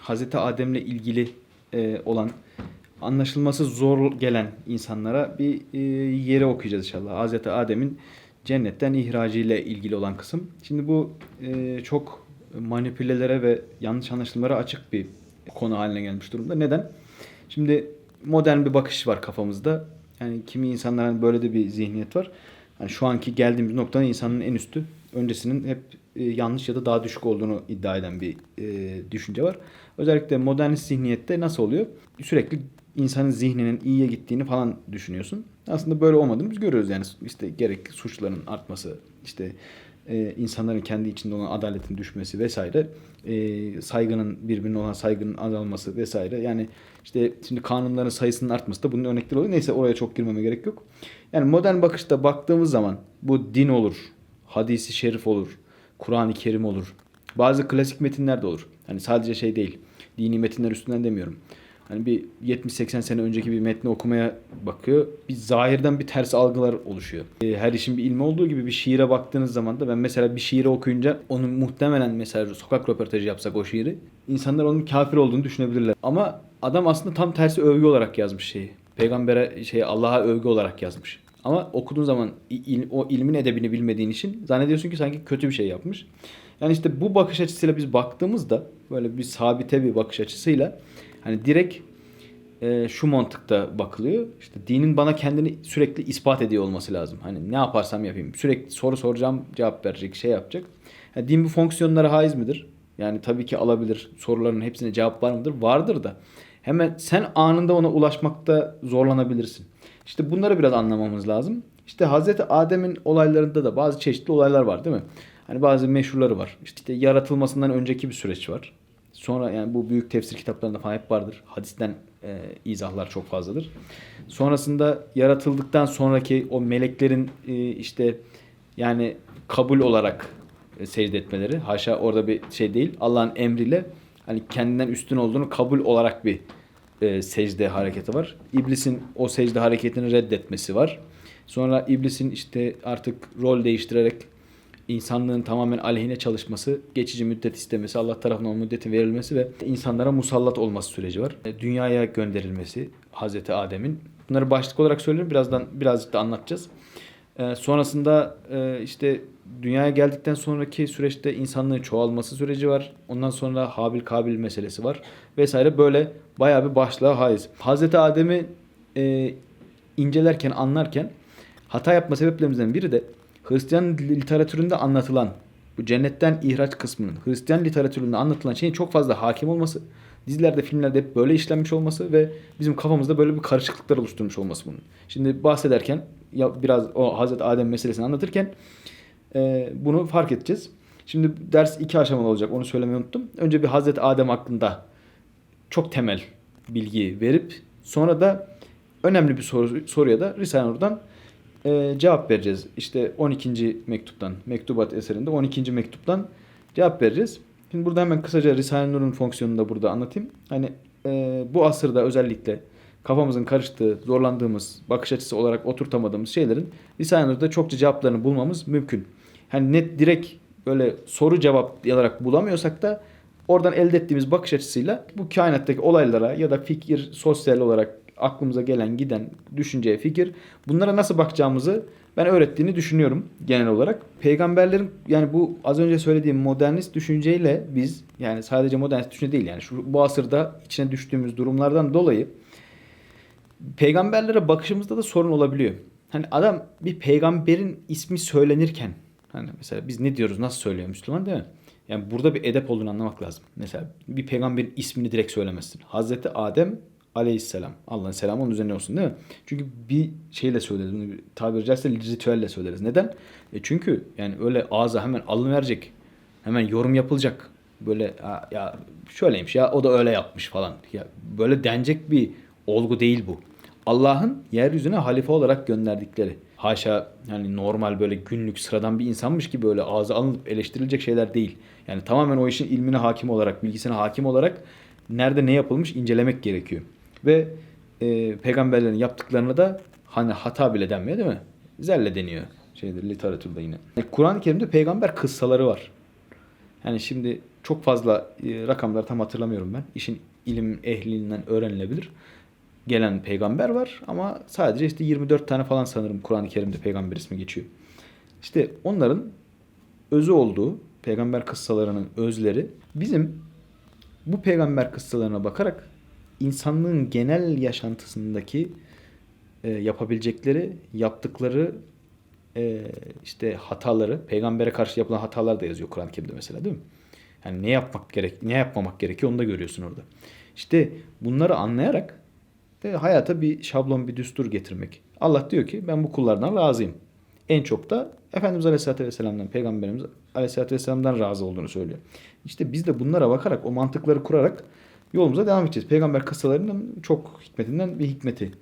Hazreti Adem'le ilgili e, olan anlaşılması zor gelen insanlara bir e, yere okuyacağız inşallah. Hazreti Adem'in cennetten ihracı ile ilgili olan kısım. Şimdi bu e, çok manipülelere ve yanlış anlaşılmalara açık bir konu haline gelmiş durumda. Neden? Şimdi modern bir bakış var kafamızda. Yani kimi insanların böyle de bir zihniyet var. Yani şu anki geldiğimiz noktanın insanın en üstü. Öncesinin hep yanlış ya da daha düşük olduğunu iddia eden bir e, düşünce var. Özellikle modernist zihniyette nasıl oluyor? Sürekli insanın zihninin iyiye gittiğini falan düşünüyorsun. Aslında böyle olmadığını biz görüyoruz yani işte gerek suçların artması, işte e, insanların kendi içinde olan adaletin düşmesi vesaire, e, saygının birbirine olan saygının azalması vesaire. Yani işte şimdi kanunların sayısının artması da bunun örnekleri oluyor. Neyse oraya çok girmeme gerek yok. Yani modern bakışta baktığımız zaman bu din olur, hadisi şerif olur, Kur'an-ı Kerim olur. Bazı klasik metinler de olur. Hani sadece şey değil. Dini metinler üstünden demiyorum. Hani bir 70-80 sene önceki bir metni okumaya bakıyor. Bir zahirden bir ters algılar oluşuyor. E, Her işin bir ilmi olduğu gibi bir şiire baktığınız zaman da ben mesela bir şiiri okuyunca onun muhtemelen mesela sokak röportajı yapsak o şiiri insanlar onun kafir olduğunu düşünebilirler. Ama adam aslında tam tersi övgü olarak yazmış şeyi. Peygambere şey Allah'a övgü olarak yazmış. Ama okuduğun zaman il- o ilmin edebini bilmediğin için zannediyorsun ki sanki kötü bir şey yapmış. Yani işte bu bakış açısıyla biz baktığımızda böyle bir sabite bir bakış açısıyla hani direkt e, şu mantıkta bakılıyor. İşte dinin bana kendini sürekli ispat ediyor olması lazım. Hani ne yaparsam yapayım. Sürekli soru soracağım, cevap verecek, şey yapacak. Yani din bu fonksiyonlara haiz midir? Yani tabii ki alabilir. Soruların hepsine cevap var mıdır? Vardır da. Hemen sen anında ona ulaşmakta zorlanabilirsin. İşte bunları biraz anlamamız lazım. İşte Hazreti Adem'in olaylarında da bazı çeşitli olaylar var değil mi? Hani bazı meşhurları var. İşte yaratılmasından önceki bir süreç var. Sonra yani bu büyük tefsir kitaplarında falan hep vardır. Hadisten e, izahlar çok fazladır. Sonrasında yaratıldıktan sonraki o meleklerin e, işte yani kabul olarak e, secde etmeleri. Haşa orada bir şey değil. Allah'ın emriyle hani kendinden üstün olduğunu kabul olarak bir e, secde hareketi var. İblisin o secde hareketini reddetmesi var. Sonra iblisin işte artık rol değiştirerek insanlığın tamamen aleyhine çalışması, geçici müddet istemesi, Allah tarafından o müddetin verilmesi ve insanlara musallat olması süreci var. E, Dünyaya gönderilmesi Hazreti Adem'in. Bunları başlık olarak söylüyorum. Birazdan birazcık da anlatacağız. E, sonrasında e, işte dünyaya geldikten sonraki süreçte insanlığın çoğalması süreci var. Ondan sonra Habil Kabil meselesi var. Vesaire böyle bayağı bir başlığa haiz. Hazreti Adem'i e, incelerken, anlarken hata yapma sebeplerimizden biri de Hristiyan literatüründe anlatılan bu cennetten ihraç kısmının Hristiyan literatüründe anlatılan şeyin çok fazla hakim olması, dizilerde, filmlerde hep böyle işlenmiş olması ve bizim kafamızda böyle bir karışıklıklar oluşturmuş olması bunun. Şimdi bahsederken ya biraz o Hazreti Adem meselesini anlatırken e, bunu fark edeceğiz. Şimdi ders iki aşamalı olacak. Onu söylemeyi unuttum. Önce bir Hazreti Adem hakkında çok temel bilgi verip sonra da önemli bir soru, soruya da Risale-i Nur'dan e, cevap vereceğiz. İşte 12. mektuptan, Mektubat eserinde 12. mektuptan cevap vereceğiz. Şimdi burada hemen kısaca Risale-i Nur'un fonksiyonunu da burada anlatayım. Hani e, bu asırda özellikle kafamızın karıştığı, zorlandığımız, bakış açısı olarak oturtamadığımız şeylerin Risale-i Nur'da çokça cevaplarını bulmamız mümkün. Hani net direkt böyle soru cevap olarak bulamıyorsak da oradan elde ettiğimiz bakış açısıyla bu kainattaki olaylara ya da fikir, sosyal olarak aklımıza gelen giden düşünceye fikir bunlara nasıl bakacağımızı ben öğrettiğini düşünüyorum genel olarak. Peygamberlerin yani bu az önce söylediğim modernist düşünceyle biz yani sadece modernist düşünce değil yani şu bu asırda içine düştüğümüz durumlardan dolayı peygamberlere bakışımızda da sorun olabiliyor. Hani adam bir peygamberin ismi söylenirken hani mesela biz ne diyoruz nasıl söylüyor Müslüman değil mi? Yani burada bir edep olduğunu anlamak lazım. Mesela bir peygamberin ismini direkt söylemezsin. Hazreti Adem aleyhisselam. Allah'ın selamı onun üzerine olsun değil mi? Çünkü bir şeyle söyleriz. Bunu bir tabiri caizse ritüelle söyleriz. Neden? E çünkü yani öyle ağza hemen alın verecek. Hemen yorum yapılacak. Böyle ya, ya şöyleymiş ya o da öyle yapmış falan. Ya böyle denecek bir olgu değil bu. Allah'ın yeryüzüne halife olarak gönderdikleri. Haşa yani normal böyle günlük sıradan bir insanmış gibi böyle ağza alınıp eleştirilecek şeyler değil. Yani tamamen o işin ilmine hakim olarak, bilgisine hakim olarak nerede ne yapılmış incelemek gerekiyor. Ve e, peygamberlerin yaptıklarına da hani hata bile denmiyor değil mi? Zelle deniyor şeydir literatürde yine. E, Kur'an-ı Kerim'de peygamber kıssaları var. Yani şimdi çok fazla e, rakamları tam hatırlamıyorum ben. İşin ilim ehlinden öğrenilebilir. Gelen peygamber var ama sadece işte 24 tane falan sanırım Kur'an-ı Kerim'de peygamber ismi geçiyor. İşte onların özü olduğu peygamber kıssalarının özleri bizim bu peygamber kıssalarına bakarak insanlığın genel yaşantısındaki e, yapabilecekleri, yaptıkları e, işte hataları, peygambere karşı yapılan hatalar da yazıyor Kur'an-ı Kerim'de mesela değil mi? Yani ne yapmak gerek, ne yapmamak gerekiyor onu da görüyorsun orada. İşte bunları anlayarak e, hayata bir şablon, bir düstur getirmek. Allah diyor ki ben bu kullardan razıyım. En çok da Efendimiz Aleyhisselatü Vesselam'dan, Peygamberimiz Aleyhisselatü Vesselam'dan razı olduğunu söylüyor. İşte biz de bunlara bakarak, o mantıkları kurarak yolumuza devam edeceğiz. Peygamber kıssalarının çok hikmetinden bir hikmeti.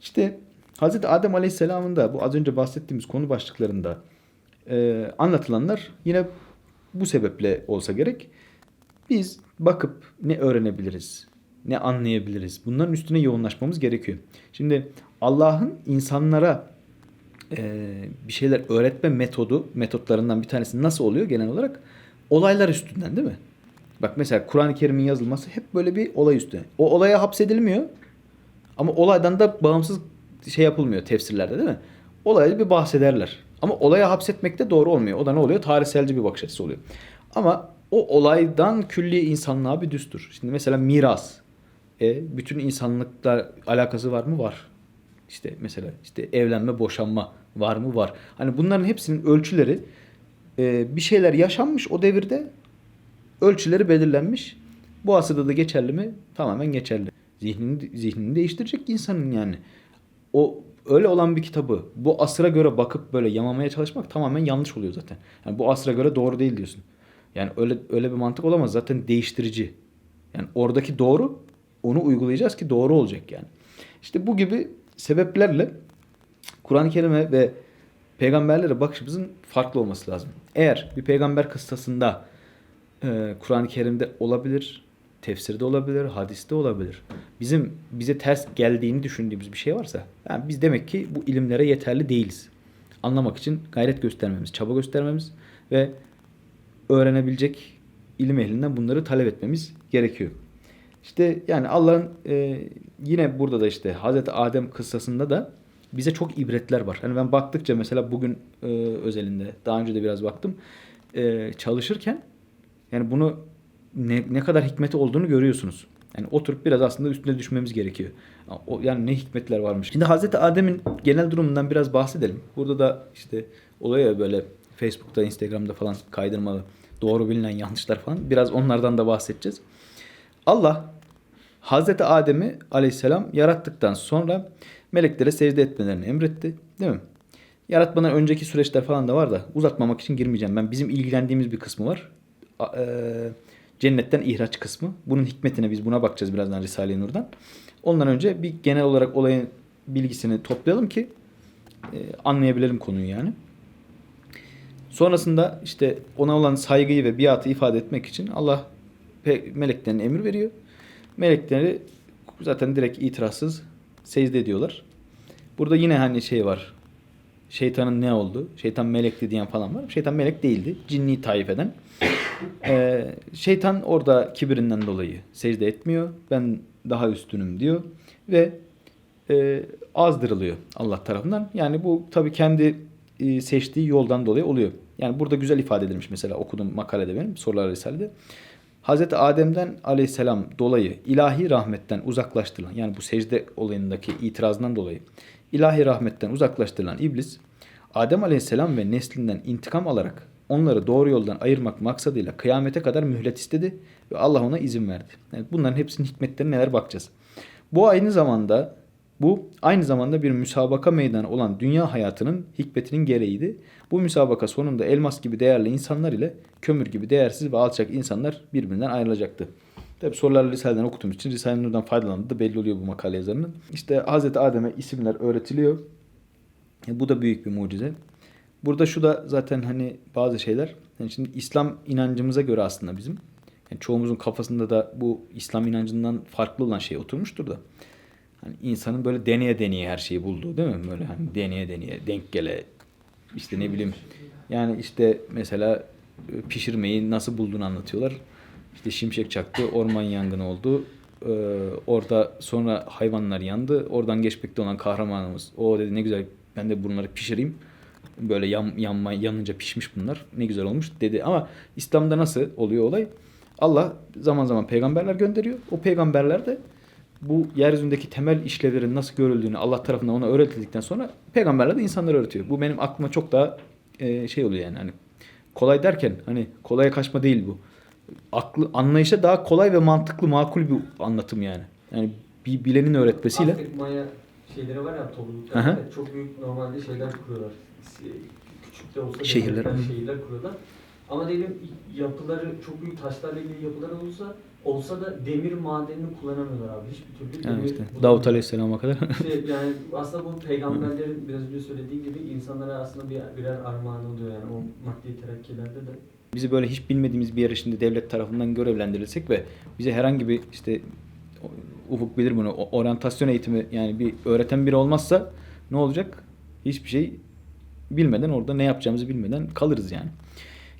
İşte Hz. Adem Aleyhisselam'ın da bu az önce bahsettiğimiz konu başlıklarında e, anlatılanlar yine bu sebeple olsa gerek. Biz bakıp ne öğrenebiliriz, ne anlayabiliriz? Bunların üstüne yoğunlaşmamız gerekiyor. Şimdi Allah'ın insanlara e, bir şeyler öğretme metodu, metotlarından bir tanesi nasıl oluyor genel olarak? Olaylar üstünden değil mi? Bak mesela Kur'an-ı Kerim'in yazılması hep böyle bir olay üstüne. O olaya hapsedilmiyor. Ama olaydan da bağımsız şey yapılmıyor tefsirlerde değil mi? Olayda bir bahsederler. Ama olaya hapsetmek de doğru olmuyor. O da ne oluyor? Tarihselci bir bakış açısı oluyor. Ama o olaydan külli insanlığa bir düstur. Şimdi mesela miras. E, bütün insanlıkla alakası var mı? Var. İşte mesela işte evlenme, boşanma var mı? Var. Hani bunların hepsinin ölçüleri e, bir şeyler yaşanmış o devirde ölçüleri belirlenmiş. Bu asırda da geçerli mi? Tamamen geçerli. Zihnini, zihnini değiştirecek insanın yani. O öyle olan bir kitabı bu asıra göre bakıp böyle yamamaya çalışmak tamamen yanlış oluyor zaten. Yani bu asıra göre doğru değil diyorsun. Yani öyle öyle bir mantık olamaz. Zaten değiştirici. Yani oradaki doğru onu uygulayacağız ki doğru olacak yani. İşte bu gibi sebeplerle Kur'an-ı Kerim'e ve peygamberlere bakışımızın farklı olması lazım. Eğer bir peygamber kıssasında e, Kur'an-ı Kerim'de olabilir, tefsirde olabilir, hadiste olabilir. Bizim bize ters geldiğini düşündüğümüz bir şey varsa yani biz demek ki bu ilimlere yeterli değiliz. Anlamak için gayret göstermemiz, çaba göstermemiz ve öğrenebilecek ilim ehlinden bunları talep etmemiz gerekiyor. İşte yani Allah'ın e, yine burada da işte Hazreti Adem kıssasında da bize çok ibretler var. Hani ben baktıkça mesela bugün e, özelinde daha önce de biraz baktım. E, çalışırken yani bunu ne, ne kadar hikmeti olduğunu görüyorsunuz. Yani oturup biraz aslında üstüne düşmemiz gerekiyor. O, yani ne hikmetler varmış. Şimdi Hazreti Adem'in genel durumundan biraz bahsedelim. Burada da işte olaya böyle Facebook'ta, Instagram'da falan kaydırmalı doğru bilinen yanlışlar falan. Biraz onlardan da bahsedeceğiz. Allah Hazreti Adem'i aleyhisselam yarattıktan sonra meleklere secde etmelerini emretti. Değil mi? Yaratmadan önceki süreçler falan da var da uzatmamak için girmeyeceğim. Ben bizim ilgilendiğimiz bir kısmı var. E, cennetten ihraç kısmı. Bunun hikmetine biz buna bakacağız birazdan Risale-i Nur'dan. Ondan önce bir genel olarak olayın bilgisini toplayalım ki e, anlayabilelim konuyu yani. Sonrasında işte ona olan saygıyı ve biatı ifade etmek için Allah meleklerine emir veriyor. Melekleri zaten direkt itirazsız secde ediyorlar. Burada yine hani şey var. Şeytanın ne oldu? Şeytan melekti diyen falan var. Şeytan melek değildi. Cinni taifeden. Ee, şeytan orada kibirinden dolayı secde etmiyor. Ben daha üstünüm diyor. Ve e, azdırılıyor Allah tarafından. Yani bu tabii kendi e, seçtiği yoldan dolayı oluyor. Yani burada güzel ifade edilmiş mesela okudum makalede benim sorular risalede. Hazreti Adem'den aleyhisselam dolayı ilahi rahmetten uzaklaştırılan yani bu secde olayındaki itirazından dolayı ilahi rahmetten uzaklaştırılan iblis Adem aleyhisselam ve neslinden intikam alarak onları doğru yoldan ayırmak maksadıyla kıyamete kadar mühlet istedi ve Allah ona izin verdi. Yani bunların hepsinin hikmetleri neler bakacağız. Bu aynı zamanda bu aynı zamanda bir müsabaka meydanı olan dünya hayatının hikmetinin gereğiydi. Bu müsabaka sonunda elmas gibi değerli insanlar ile kömür gibi değersiz ve alçak insanlar birbirinden ayrılacaktı. Tabi soruları Risale'den okuduğum için Risale-i Nur'dan faydalandığı da belli oluyor bu makale yazarının. İşte Hz. Adem'e isimler öğretiliyor. E, bu da büyük bir mucize. Burada şu da zaten hani bazı şeyler. Yani şimdi İslam inancımıza göre aslında bizim. Yani çoğumuzun kafasında da bu İslam inancından farklı olan şey oturmuştur da. Hani insanın böyle deneye deneye her şeyi bulduğu değil mi? Böyle hani deneye deneye denk gele işte ne bileyim. Yani işte mesela e, pişirmeyi nasıl bulduğunu anlatıyorlar. İşte şimşek çaktı, orman yangını oldu. Ee, orada sonra hayvanlar yandı. Oradan geçmekte olan kahramanımız o dedi ne güzel ben de bunları pişireyim. Böyle yan, yanma, yanınca pişmiş bunlar. Ne güzel olmuş dedi. Ama İslam'da nasıl oluyor olay? Allah zaman zaman peygamberler gönderiyor. O peygamberler de bu yeryüzündeki temel işlevlerin nasıl görüldüğünü Allah tarafından ona öğretildikten sonra peygamberler de insanlara öğretiyor. Bu benim aklıma çok daha e, şey oluyor yani hani kolay derken hani kolaya kaçma değil bu. Aklı anlayışa daha kolay ve mantıklı makul bir anlatım yani. Yani bir bilenin öğretmesiyle. Aztek Maya şeyleri var ya topluluklarda çok büyük normalde şeyler kuruyorlar. Küçük de olsa Şehirler. şehirler kuruyorlar. Ama diyelim yapıları çok büyük taşlarla ilgili yapılar olsa olsa da demir madenini kullanamıyorlar abi. Hiçbir türlü Yani demir işte. Davut Aleyhisselam'a kadar. İşte yani aslında bu peygamberlerin biraz önce söylediği gibi insanlara aslında bir, birer armağan oluyor yani o maddi terakkilerde de. bizi böyle hiç bilmediğimiz bir yere şimdi devlet tarafından görevlendirilsek ve bize herhangi bir işte Ufuk bilir bunu oryantasyon eğitimi yani bir öğreten biri olmazsa ne olacak? Hiçbir şey bilmeden orada ne yapacağımızı bilmeden kalırız yani.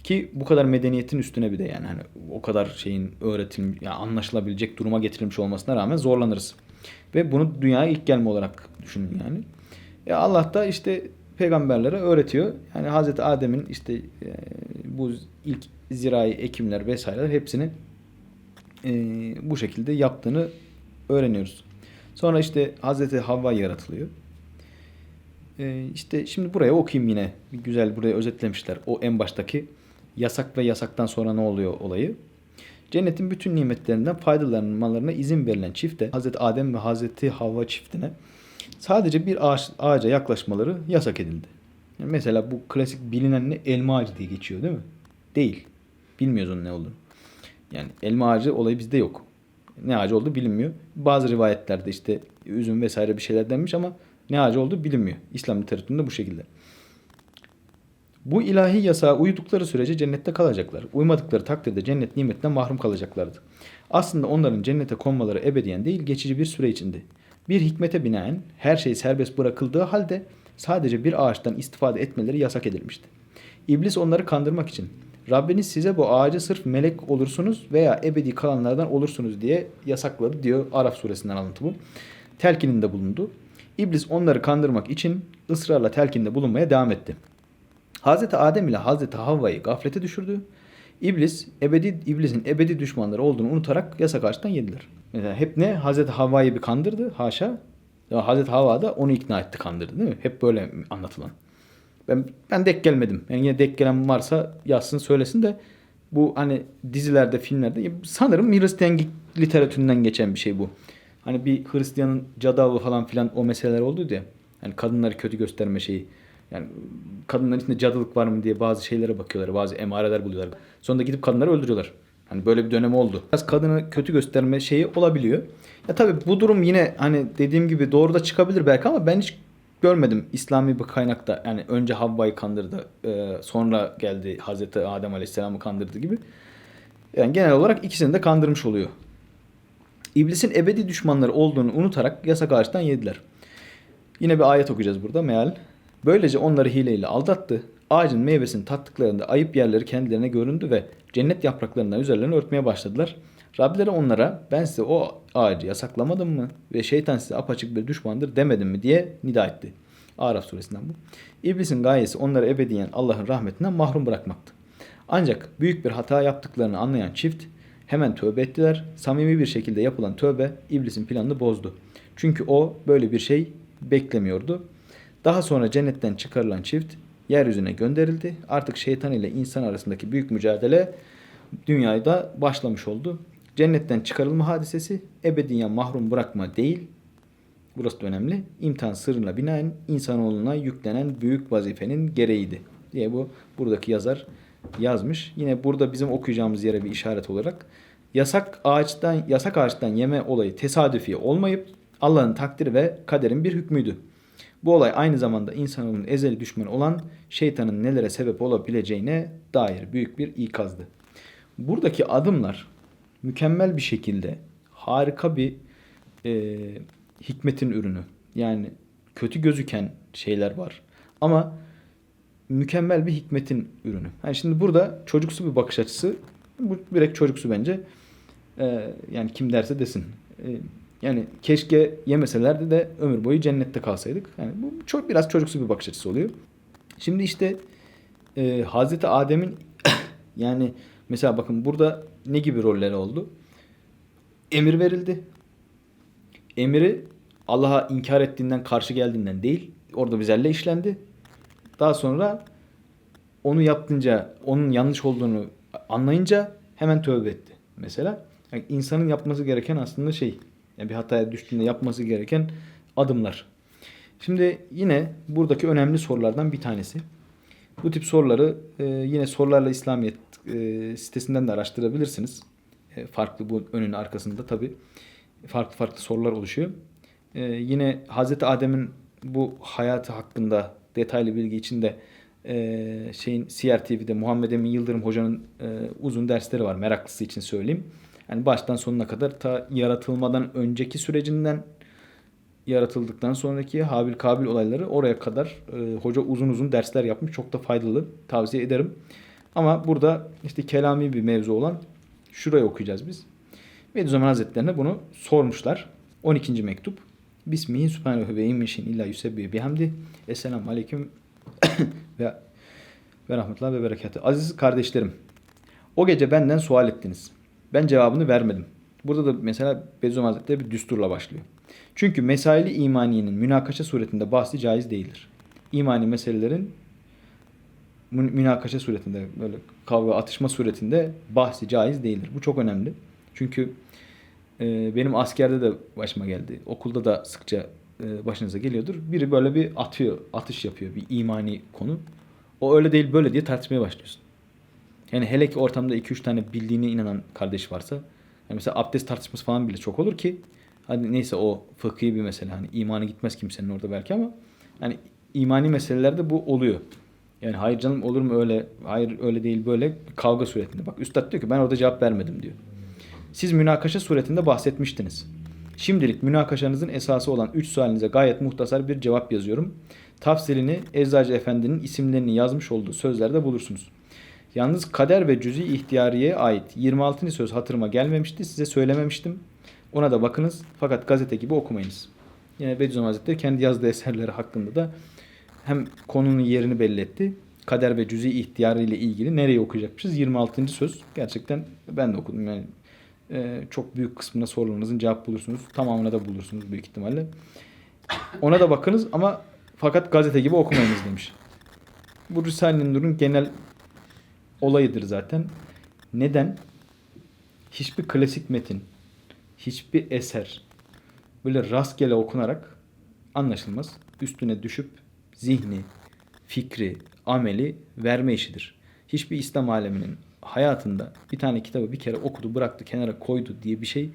Ki bu kadar medeniyetin üstüne bir de yani hani o kadar şeyin öğretilmiş yani anlaşılabilecek duruma getirilmiş olmasına rağmen zorlanırız. Ve bunu dünyaya ilk gelme olarak düşünün yani. E Allah da işte peygamberlere öğretiyor. Yani Hazreti Adem'in işte e, bu ilk zirai ekimler vesaireler hepsini e, bu şekilde yaptığını öğreniyoruz. Sonra işte Hazreti Havva yaratılıyor. E, işte şimdi buraya okuyayım yine. Güzel buraya özetlemişler. O en baştaki yasak ve yasaktan sonra ne oluyor olayı. Cennetin bütün nimetlerinden faydalanmalarına izin verilen çifte Hazreti Adem ve Hazreti Havva çiftine sadece bir ağaç, ağaca yaklaşmaları yasak edildi. Yani mesela bu klasik bilinen ne? Elma ağacı diye geçiyor değil mi? Değil. Bilmiyoruz onun ne olduğunu. Yani elma ağacı olayı bizde yok. Ne ağacı olduğu bilinmiyor. Bazı rivayetlerde işte üzüm vesaire bir şeyler denmiş ama ne ağacı olduğu bilinmiyor. İslam literatüründe bu şekilde. Bu ilahi yasağa uydukları sürece cennette kalacaklar. Uymadıkları takdirde cennet nimetinden mahrum kalacaklardı. Aslında onların cennete konmaları ebediyen değil geçici bir süre içindi. Bir hikmete binaen her şey serbest bırakıldığı halde sadece bir ağaçtan istifade etmeleri yasak edilmişti. İblis onları kandırmak için Rabbiniz size bu ağacı sırf melek olursunuz veya ebedi kalanlardan olursunuz diye yasakladı diyor Araf suresinden alıntı bu. Telkininde bulundu. İblis onları kandırmak için ısrarla telkinde bulunmaya devam etti. Hazreti Adem ile Hazreti Havva'yı gaflete düşürdü. İblis, ebedi iblisin ebedi düşmanları olduğunu unutarak yasak ağaçtan yediler. Mesela hep ne? Hazreti Havva'yı bir kandırdı haşa. Hazreti Havva da onu ikna etti kandırdı değil mi? Hep böyle anlatılan. Ben ben denk gelmedim. Yani yine denk gelen varsa yazsın söylesin de bu hani dizilerde, filmlerde sanırım Hristiyan literatüründen geçen bir şey bu. Hani bir Hristiyanın cadı falan filan o meseleler oldu ya. Yani kadınları kötü gösterme şeyi. Yani kadınların içinde cadılık var mı diye bazı şeylere bakıyorlar. Bazı emareler buluyorlar. Sonra da gidip kadınları öldürüyorlar. Hani böyle bir dönem oldu. Biraz kadını kötü gösterme şeyi olabiliyor. Ya tabii bu durum yine hani dediğim gibi doğru da çıkabilir belki ama ben hiç görmedim İslami bir kaynakta. Yani önce Havva'yı kandırdı. e, Sonra geldi Hazreti Adem Aleyhisselam'ı kandırdı gibi. Yani genel olarak ikisini de kandırmış oluyor. İblisin ebedi düşmanları olduğunu unutarak yasak ağaçtan yediler. Yine bir ayet okuyacağız burada meal. Böylece onları hileyle aldattı. Ağacın meyvesini tattıklarında ayıp yerleri kendilerine göründü ve cennet yapraklarından üzerlerini örtmeye başladılar. Rableri onlara ben size o ağacı yasaklamadım mı ve şeytan size apaçık bir düşmandır demedim mi diye nida etti. Araf suresinden bu. İblisin gayesi onları ebediyen Allah'ın rahmetinden mahrum bırakmaktı. Ancak büyük bir hata yaptıklarını anlayan çift hemen tövbe ettiler. Samimi bir şekilde yapılan tövbe iblisin planını bozdu. Çünkü o böyle bir şey beklemiyordu. Daha sonra cennetten çıkarılan çift yeryüzüne gönderildi. Artık şeytan ile insan arasındaki büyük mücadele dünyada başlamış oldu. Cennetten çıkarılma hadisesi ebediyen mahrum bırakma değil. Burası da önemli. İmtihan sırrına binaen insanoğluna yüklenen büyük vazifenin gereğiydi diye bu buradaki yazar yazmış. Yine burada bizim okuyacağımız yere bir işaret olarak yasak ağaçtan yasak ağaçtan yeme olayı tesadüfi olmayıp Allah'ın takdiri ve kaderin bir hükmüydü. Bu olay aynı zamanda insanoğlunun ezeli düşmanı olan şeytanın nelere sebep olabileceğine dair büyük bir ikazdı. Buradaki adımlar mükemmel bir şekilde harika bir e, hikmetin ürünü. Yani kötü gözüken şeyler var. Ama mükemmel bir hikmetin ürünü. Yani şimdi burada çocuksu bir bakış açısı. Bu direkt çocuksu bence. Ee, yani kim derse desin. Ee, yani keşke yemeselerdi de ömür boyu cennette kalsaydık. Yani bu çok biraz çocuksu bir bakış açısı oluyor. Şimdi işte e, Hazreti Adem'in yani mesela bakın burada ne gibi roller oldu? Emir verildi. Emiri Allah'a inkar ettiğinden karşı geldiğinden değil. Orada bir zelle işlendi. Daha sonra onu yaptınca, onun yanlış olduğunu anlayınca hemen tövbe etti. Mesela yani insanın yapması gereken aslında şey, yani bir hataya düştüğünde yapması gereken adımlar. Şimdi yine buradaki önemli sorulardan bir tanesi. Bu tip soruları e, yine sorularla İslamiyet e, sitesinden de araştırabilirsiniz. E, farklı bu önün arkasında tabi farklı farklı sorular oluşuyor. E, yine Hazreti Adem'in bu hayatı hakkında detaylı bilgi için de e, şeyin CRTV'de Muhammed Emin Yıldırım hocanın e, uzun dersleri var meraklısı için söyleyeyim. Yani baştan sonuna kadar ta yaratılmadan önceki sürecinden yaratıldıktan sonraki Habil Kabil olayları oraya kadar e, hoca uzun uzun dersler yapmış. Çok da faydalı. Tavsiye ederim. Ama burada işte kelami bir mevzu olan şurayı okuyacağız biz. Bediüzzaman Hazretlerine bunu sormuşlar. 12. mektup. Bismihi subhanehu ve immişin illa yusebbihi bihamdi. Esselamu aleyküm ve ve rahmetullah ve berekatü. Aziz kardeşlerim, o gece benden sual ettiniz. Ben cevabını vermedim. Burada da mesela Bediüzzaman Hazretleri bir düsturla başlıyor. Çünkü mesaili imaniyenin münakaşa suretinde bahsi caiz değildir. İmani meselelerin mün- münakaşa suretinde böyle kavga atışma suretinde bahsi caiz değildir. Bu çok önemli. Çünkü e, benim askerde de başıma geldi. Okulda da sıkça e, başınıza geliyordur. Biri böyle bir atıyor, atış yapıyor bir imani konu. O öyle değil böyle diye tartışmaya başlıyorsun. Yani hele ki ortamda 2-3 tane bildiğine inanan kardeş varsa yani mesela abdest tartışması falan bile çok olur ki hadi neyse o fıkhi bir mesele hani imanı gitmez kimsenin orada belki ama hani imani meselelerde bu oluyor. Yani hayır canım olur mu öyle hayır öyle değil böyle kavga suretinde. Bak üstad diyor ki ben orada cevap vermedim diyor. Siz münakaşa suretinde bahsetmiştiniz. Şimdilik münakaşanızın esası olan 3 sualinize gayet muhtasar bir cevap yazıyorum. Tafsilini Eczacı Efendi'nin isimlerini yazmış olduğu sözlerde bulursunuz. Yalnız kader ve cüzi ihtiyariye ait 26. söz hatırıma gelmemişti. Size söylememiştim. Ona da bakınız. Fakat gazete gibi okumayınız. Yine Bediüzzaman Hazretleri kendi yazdığı eserleri hakkında da hem konunun yerini belli etti. Kader ve cüzi ihtiyarı ile ilgili nereye okuyacakmışız? 26. söz. Gerçekten ben de okudum yani. Ee, çok büyük kısmına sorularınızın cevap bulursunuz. Tamamına da bulursunuz büyük ihtimalle. Ona da bakınız ama fakat gazete gibi okumayınız demiş. Bu Risale-i genel olayıdır zaten. Neden? Hiçbir klasik metin, hiçbir eser böyle rastgele okunarak anlaşılmaz. Üstüne düşüp zihni, fikri, ameli verme işidir. Hiçbir İslam aleminin hayatında bir tane kitabı bir kere okudu, bıraktı, kenara koydu diye bir şey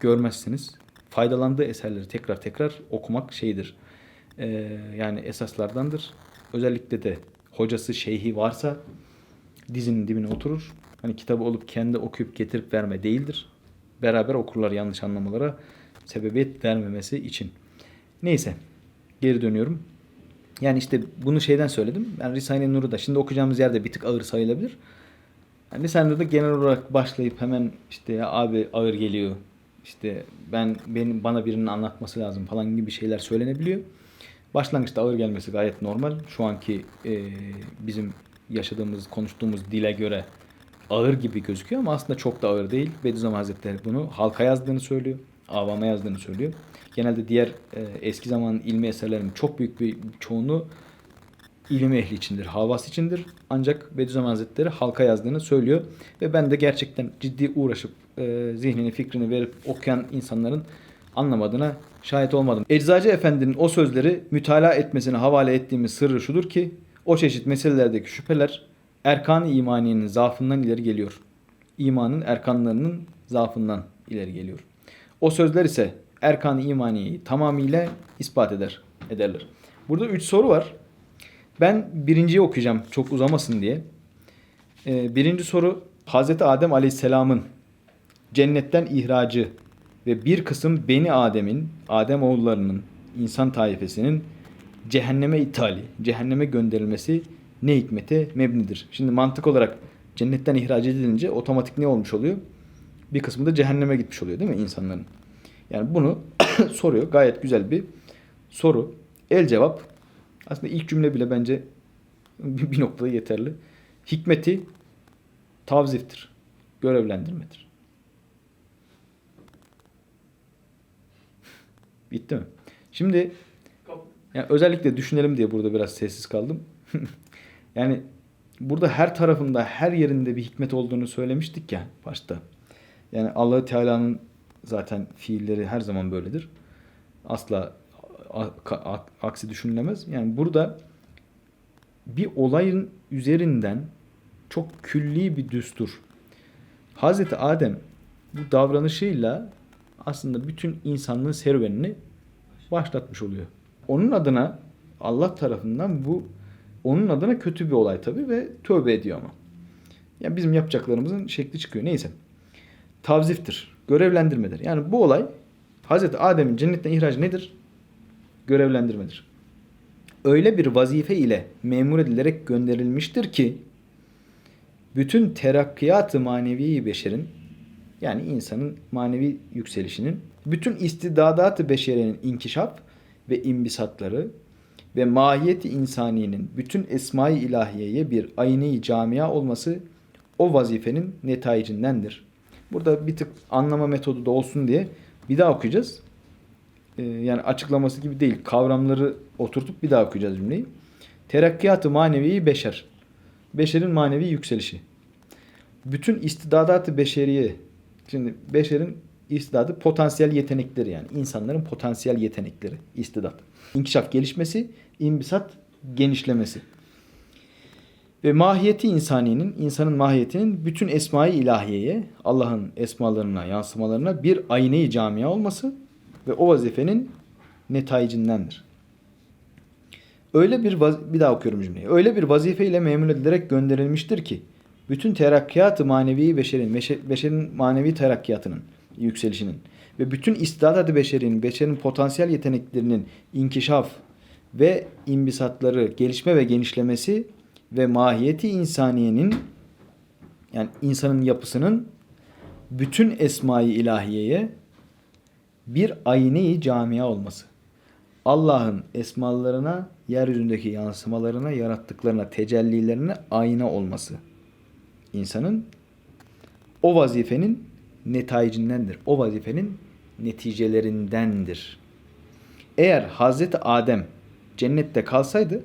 görmezsiniz. Faydalandığı eserleri tekrar tekrar okumak şeydir. Ee, yani esaslardandır. Özellikle de hocası, şeyhi varsa dizinin dibine oturur. Hani kitabı olup kendi okuyup getirip verme değildir. Beraber okurlar yanlış anlamalara sebebiyet vermemesi için. Neyse geri dönüyorum. Yani işte bunu şeyden söyledim. Ben Risale-i Nur'u da şimdi okuyacağımız yerde bir tık ağır sayılabilir. Yani Risale-i Nur'da genel olarak başlayıp hemen işte ya abi ağır geliyor. İşte ben benim bana birinin anlatması lazım falan gibi şeyler söylenebiliyor. Başlangıçta ağır gelmesi gayet normal. Şu anki e, bizim yaşadığımız, konuştuğumuz dile göre ağır gibi gözüküyor ama aslında çok da ağır değil. Bediüzzaman Hazretleri bunu halka yazdığını söylüyor. Avama yazdığını söylüyor. Genelde diğer e, eski zaman ilmi eserlerin çok büyük bir çoğunluğu ilim ehli içindir, havas içindir. Ancak Bediüzzaman Hazretleri halka yazdığını söylüyor. Ve ben de gerçekten ciddi uğraşıp e, zihnini, fikrini verip okuyan insanların anlamadığına şahit olmadım. Eczacı Efendi'nin o sözleri mütalaa etmesine havale ettiğimiz sırrı şudur ki o çeşit meselelerdeki şüpheler erkan-ı imaniyenin zaafından ileri geliyor. İmanın erkanlarının zaafından ileri geliyor. O sözler ise erkan-ı imaniyeyi tamamıyla ispat eder, ederler. Burada üç soru var. Ben birinciyi okuyacağım çok uzamasın diye. Ee, birinci soru Hazreti Adem Aleyhisselam'ın cennetten ihracı ve bir kısım Beni Adem'in, Adem oğullarının, insan taifesinin cehenneme ithali, cehenneme gönderilmesi ne hikmete mebnidir. Şimdi mantık olarak cennetten ihraç edilince otomatik ne olmuş oluyor? Bir kısmı da cehenneme gitmiş oluyor değil mi insanların? Yani bunu soruyor. Gayet güzel bir soru. El cevap. Aslında ilk cümle bile bence bir noktada yeterli. Hikmeti tavziftir. Görevlendirmedir. Bitti mi? Şimdi yani özellikle düşünelim diye burada biraz sessiz kaldım. yani burada her tarafında, her yerinde bir hikmet olduğunu söylemiştik ya başta. Yani Allah Teala'nın zaten fiilleri her zaman böyledir. Asla aksi düşünülemez. Yani burada bir olayın üzerinden çok külli bir düstur. Hazreti Adem bu davranışıyla aslında bütün insanlığın serüvenini başlatmış oluyor. Onun adına Allah tarafından bu onun adına kötü bir olay tabii ve tövbe ediyor ama. Yani bizim yapacaklarımızın şekli çıkıyor. Neyse. Tavziftir. Görevlendirmedir. Yani bu olay Hazreti Adem'in cennetten ihracı nedir? Görevlendirmedir. Öyle bir vazife ile memur edilerek gönderilmiştir ki bütün terakkiyat-ı manevi beşerin yani insanın manevi yükselişinin bütün istidadat-ı beşerinin inkişaf ve imbisatları ve mahiyeti insaniyenin bütün esma-i ilahiyeye bir ayni camia olması o vazifenin netayicindendir. Burada bir tık anlama metodu da olsun diye bir daha okuyacağız. Ee, yani açıklaması gibi değil. Kavramları oturtup bir daha okuyacağız cümleyi. Terakkiyat-ı manevi beşer. Beşerin manevi yükselişi. Bütün istidadat-ı beşeriye Şimdi beşerin istidadı potansiyel yetenekleri yani insanların potansiyel yetenekleri istidat. İnkişaf gelişmesi, imbisat genişlemesi. Ve mahiyeti insaniyenin, insanın mahiyetinin bütün esma-i ilahiyeye, Allah'ın esmalarına, yansımalarına bir ayne-i camia olması ve o vazifenin netayicindendir. Öyle bir vaz- bir daha okuyorum cümleyi. Öyle bir vazife ile memur edilerek gönderilmiştir ki bütün terakkiyat-ı manevi beşerin, beşe- beşerin manevi terakkiyatının, yükselişinin ve bütün istidadat-ı beşerin, beşerin potansiyel yeteneklerinin inkişaf ve imbisatları, gelişme ve genişlemesi ve mahiyeti insaniyenin yani insanın yapısının bütün esma-i ilahiyeye bir ayni camia olması. Allah'ın esmalarına, yeryüzündeki yansımalarına, yarattıklarına, tecellilerine ayna olması. İnsanın o vazifenin netayicindendir. O vazifenin neticelerindendir. Eğer Hazreti Adem cennette kalsaydı,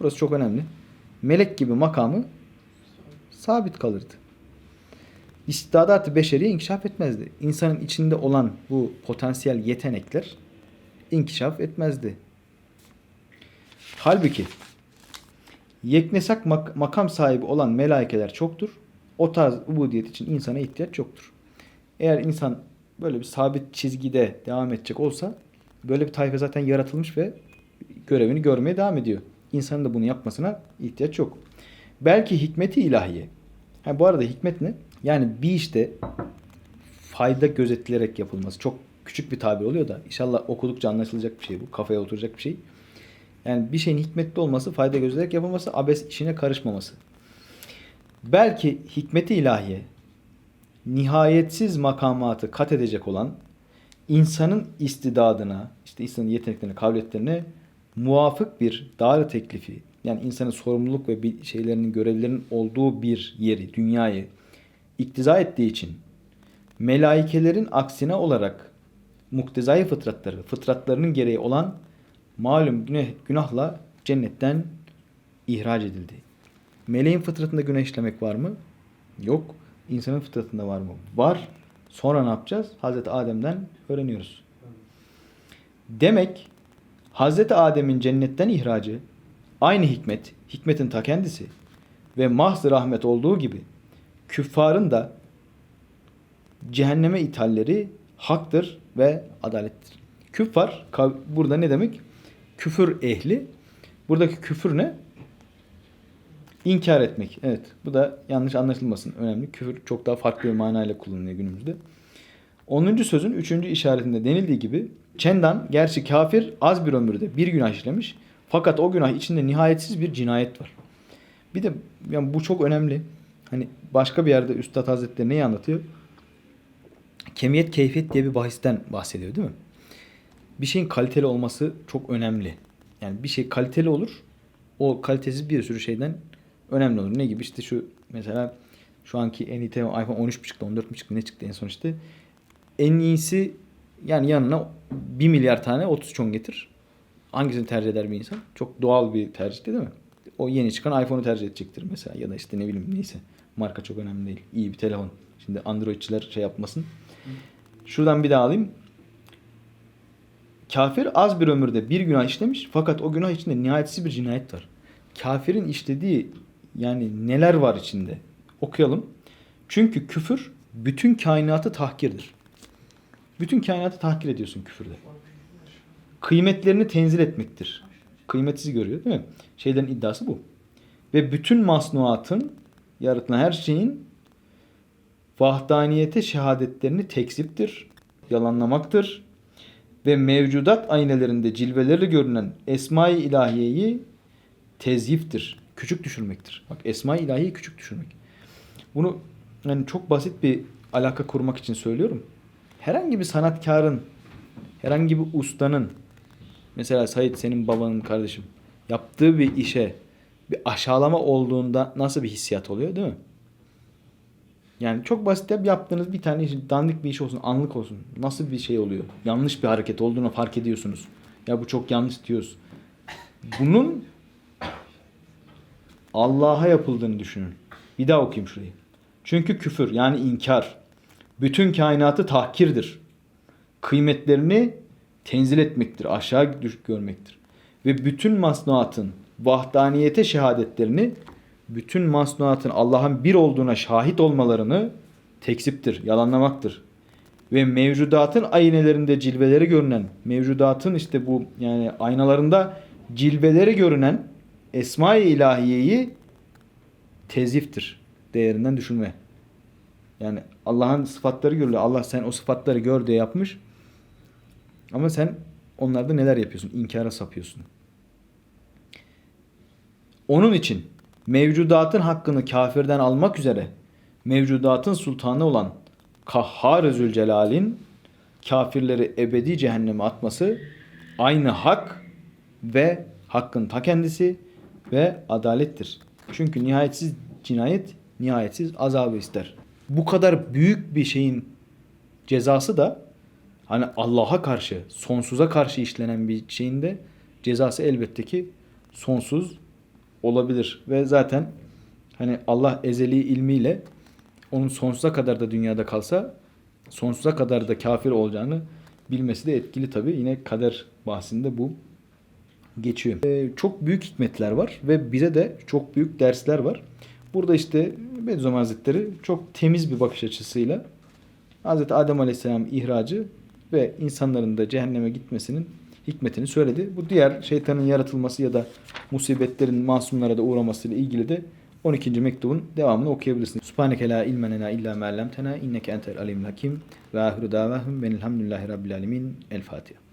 burası çok önemli, melek gibi makamı sabit kalırdı. İstidadat-ı beşeri inkişaf etmezdi. İnsanın içinde olan bu potansiyel yetenekler inkişaf etmezdi. Halbuki yeknesak mak- makam sahibi olan melaikeler çoktur. O tarz ubudiyet için insana ihtiyaç yoktur. Eğer insan böyle bir sabit çizgide devam edecek olsa böyle bir tayfa zaten yaratılmış ve görevini görmeye devam ediyor. İnsanın da bunu yapmasına ihtiyaç yok. Belki hikmeti ilahiye. Ha, bu arada hikmet ne? Yani bir işte fayda gözetilerek yapılması. Çok küçük bir tabir oluyor da inşallah okudukça anlaşılacak bir şey bu. Kafaya oturacak bir şey. Yani bir şeyin hikmetli olması, fayda gözetilerek yapılması, abes işine karışmaması. Belki hikmeti ilahiye nihayetsiz makamatı kat edecek olan insanın istidadına, işte insanın yeteneklerine, kabiliyetlerine muvafık bir dar teklifi, yani insanın sorumluluk ve şeylerinin, görevlerinin olduğu bir yeri, dünyayı iktiza ettiği için melaikelerin aksine olarak muktezai fıtratları, fıtratlarının gereği olan malum günah, günahla cennetten ihraç edildi. Meleğin fıtratında günah işlemek var mı? Yok. İnsanın fıtratında var mı? Var. Sonra ne yapacağız? Hazreti Adem'den öğreniyoruz. Demek Hazreti Adem'in cennetten ihracı aynı hikmet, hikmetin ta kendisi ve mahz rahmet olduğu gibi küffarın da cehenneme ithalleri haktır ve adalettir. Küffar burada ne demek? Küfür ehli. Buradaki küfür ne? İnkar etmek. Evet. Bu da yanlış anlaşılmasın. Önemli. Küfür çok daha farklı bir manayla kullanılıyor günümüzde. 10. sözün 3. işaretinde denildiği gibi Çendan gerçi kafir az bir ömürde bir günah işlemiş fakat o günah içinde nihayetsiz bir cinayet var. Bir de yani bu çok önemli. Hani başka bir yerde Üstad Hazretleri neyi anlatıyor? Kemiyet keyfiyet diye bir bahisten bahsediyor değil mi? Bir şeyin kaliteli olması çok önemli. Yani bir şey kaliteli olur. O kalitesiz bir sürü şeyden önemli olur. Ne gibi işte şu mesela şu anki en iyi telefon iPhone 13 mi çıktı 14 mi çıktı ne çıktı en son işte. En iyisi yani yanına 1 milyar tane 30 çon getir. Hangisini tercih eder bir insan? Çok doğal bir tercih değil mi? O yeni çıkan iPhone'u tercih edecektir mesela ya da işte ne bileyim neyse. Marka çok önemli değil. İyi bir telefon. Şimdi Androidçiler şey yapmasın. Şuradan bir daha alayım. Kafir az bir ömürde bir günah işlemiş fakat o günah içinde nihayetsiz bir cinayet var. Kafirin işlediği yani neler var içinde? Okuyalım. Çünkü küfür bütün kainatı tahkirdir. Bütün kainatı tahkir ediyorsun küfürde. Kıymetlerini tenzil etmektir. Kıymetsiz görüyor değil mi? Şeylerin iddiası bu. Ve bütün masnuatın, yaratılan her şeyin vahdaniyete şehadetlerini tekziptir, yalanlamaktır ve mevcudat aynelerinde cilveleri görünen esma-i ilahiyeyi tezyiftir, küçük düşürmektir. Bak esma-i ilahiyeyi küçük düşürmek. Bunu yani çok basit bir alaka kurmak için söylüyorum. Herhangi bir sanatkarın, herhangi bir ustanın, mesela Sait senin babanın kardeşim yaptığı bir işe bir aşağılama olduğunda nasıl bir hissiyat oluyor değil mi? Yani çok basit yap yaptığınız bir tane iş, dandik bir iş olsun, anlık olsun. Nasıl bir şey oluyor? Yanlış bir hareket olduğunu fark ediyorsunuz. Ya bu çok yanlış diyoruz. Bunun Allah'a yapıldığını düşünün. Bir daha okuyayım şurayı. Çünkü küfür yani inkar bütün kainatı tahkirdir. Kıymetlerini tenzil etmektir, aşağı görmektir. Ve bütün masnuatın vahdaniyete şehadetlerini bütün masnuatın Allah'ın bir olduğuna şahit olmalarını tekziptir, yalanlamaktır. Ve mevcudatın aynelerinde cilveleri görünen, mevcudatın işte bu yani aynalarında cilveleri görünen esma-i ilahiyeyi teziftir. Değerinden düşürme. Yani Allah'ın sıfatları görülüyor. Allah sen o sıfatları gör diye yapmış. Ama sen onlarda neler yapıyorsun? İnkara sapıyorsun. Onun için mevcudatın hakkını kafirden almak üzere mevcudatın sultanı olan Kahhar Zülcelal'in kafirleri ebedi cehenneme atması aynı hak ve hakkın ta kendisi ve adalettir. Çünkü nihayetsiz cinayet nihayetsiz azabı ister. Bu kadar büyük bir şeyin cezası da hani Allah'a karşı, sonsuza karşı işlenen bir şeyin de cezası elbette ki sonsuz olabilir. Ve zaten hani Allah ezeli ilmiyle onun sonsuza kadar da dünyada kalsa sonsuza kadar da kafir olacağını bilmesi de etkili tabi. Yine kader bahsinde bu geçiyor. Ee, çok büyük hikmetler var ve bize de çok büyük dersler var. Burada işte Bediüzzaman Hazretleri çok temiz bir bakış açısıyla Hazreti Adem Aleyhisselam ihracı ve insanların da cehenneme gitmesinin hikmetini söyledi. Bu diğer şeytanın yaratılması ya da musibetlerin masumlara da uğramasıyla ilgili de 12. mektubun devamını okuyabilirsiniz. Subhaneke la lena illa ma inneke entel alimul hakim ve ahiru davahum benilhamdülillahi rabbil alemin. El Fatiha.